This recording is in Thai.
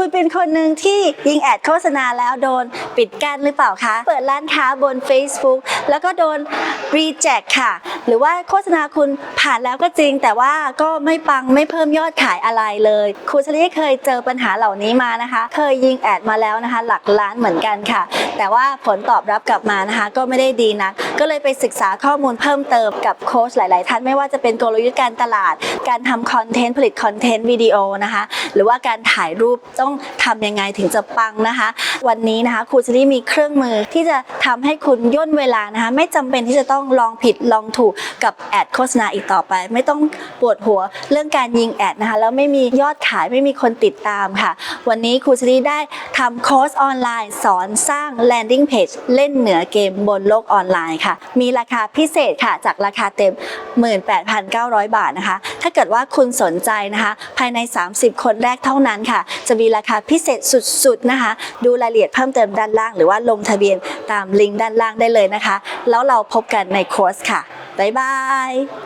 คุณเป็นคนหนึ่งที่ยิงแอดโฆษณาแล้วโดนปิดกั้นหรือเปล่าคะ เปิดร้านค้าบน Facebook แล้วก็โดน reject ค่ะ หรือว่าโฆษณาคุณผ่านแล้วก็จริง แต่ว่าก็ไม่ปังไม่เพิ่มยอดขายอะไรเลย ครูชลีเคยเจอปัญหาเหล่านี้มานะคะ เคยยิงแอดมาแล้วนะคะ หลักล้านเหมือนกันค่ะ แต่ว่าผลตอบรับกลับมานะคะ ก็ไม่ได้ดีนะก็เลยไปศึกษาข้อมูลเพิ่มเติมกับโค้ชหลาย ๆ ท่านไม่ว่าจะเป็นกลยุทธ์การตลาด การทำคอนเทนต์ผลิตคอนเทนต์วิดีโอนะคะ หรือว่าการถ่ายรูปต้องทำยังไงถึงจะปังนะคะ วันนี้นะคะครูชลีมีเครื่องมือที่จะทำให้คุณย่นเวลานะคะ ไม่จำเป็นที่จะต้องลองผิดลองถูกกับแอดโฆษณาอีกต่อไป ไม่ต้องปวดหัวเรื่องการยิงแอดนะคะแล้วไม่มียอดขายไม่มีคนติดตามค่ะ วันนี้ครูชลีได้ทำคอร์สออนไลน์ สอนสร้าง landing page เล่นเหนือเกมบนโลกออนไลน์ค่ะ มีราคาพิเศษค่ะจากราคาเต็ม 18,900 บาทนะคะ ถ้าเกิดว่าคุณสนใจนะคะ ภายใน 30 คนแรกเท่านั้นค่ะ จะมีราคาพิเศษสุดๆนะคะ ดูรายละเอียดเพิ่มเติมด้านล่าง หรือว่าลงทะเบียนตามลิงก์ด้านล่างได้เลยนะคะ แล้วเราพบกันในคอร์สค่ะ บ๊ายบาย